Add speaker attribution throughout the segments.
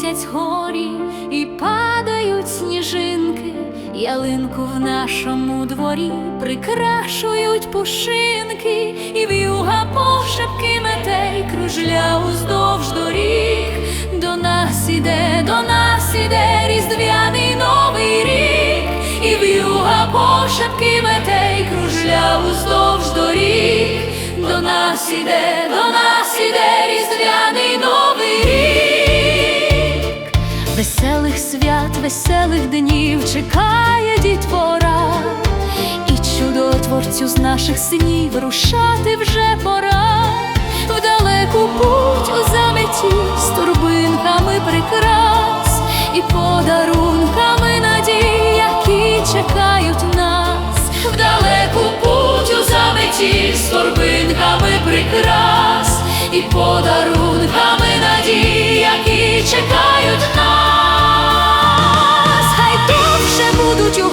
Speaker 1: місяць горі і падають сніжинки, ялинку в нашому дворі прикрашують пушинки, і в'юга пошепки мете, і кружля уздовж доріг. До нас іде, до нас іде різдвяний новий рік, і в'юга пошепки мете, і кружля уздовж доріг. До нас іде, до нас іде різдвяний новий рік. Веселих свят, веселих днів чекає дітвора, і чудотворцю з наших снів рушати вже пора. В далеку путь у заметі з турбинками прикрас і подарунками надій, які чекають нас. В далеку путь у заметі з торбинками прикрас і подарунками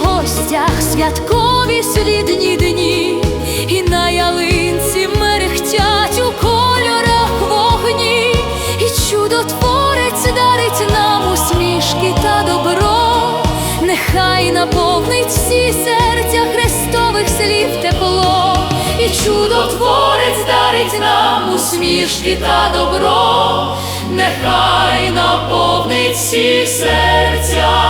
Speaker 1: гостях святкові слідні дні, і на ялинці мерехтять у кольорах вогні, і чудотворець дарить нам усмішки та добро, нехай наповнить всі серця Христових слів тепло, і чудотворець дарить нам усмішки та добро, нехай наповнить всі серця.